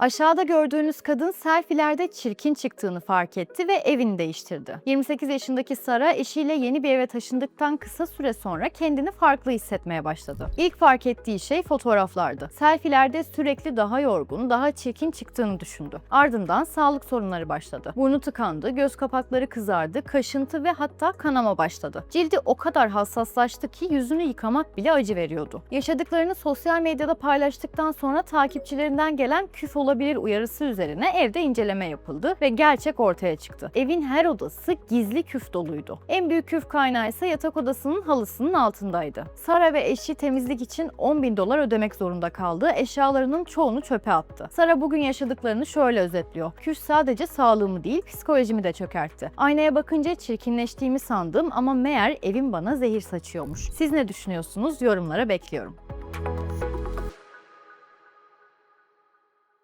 Aşağıda gördüğünüz kadın selfilerde çirkin çıktığını fark etti ve evini değiştirdi. 28 yaşındaki Sara eşiyle yeni bir eve taşındıktan kısa süre sonra kendini farklı hissetmeye başladı. İlk fark ettiği şey fotoğraflardı. Selfilerde sürekli daha yorgun, daha çirkin çıktığını düşündü. Ardından sağlık sorunları başladı. Burnu tıkandı, göz kapakları kızardı, kaşıntı ve hatta kanama başladı. Cildi o kadar hassaslaştı ki yüzünü yıkamak bile acı veriyordu. Yaşadıklarını sosyal medyada paylaştıktan sonra takipçilerinden gelen küf olabilir uyarısı üzerine evde inceleme yapıldı ve gerçek ortaya çıktı. Evin her odası gizli küf doluydu. En büyük küf kaynağı ise yatak odasının halısının altındaydı. Sara ve eşi temizlik için 10 bin dolar ödemek zorunda kaldı. Eşyalarının çoğunu çöpe attı. Sara bugün yaşadıklarını şöyle özetliyor. Küf sadece sağlığımı değil psikolojimi de çökertti. Aynaya bakınca çirkinleştiğimi sandım ama meğer evim bana zehir saçıyormuş. Siz ne düşünüyorsunuz? Yorumlara bekliyorum.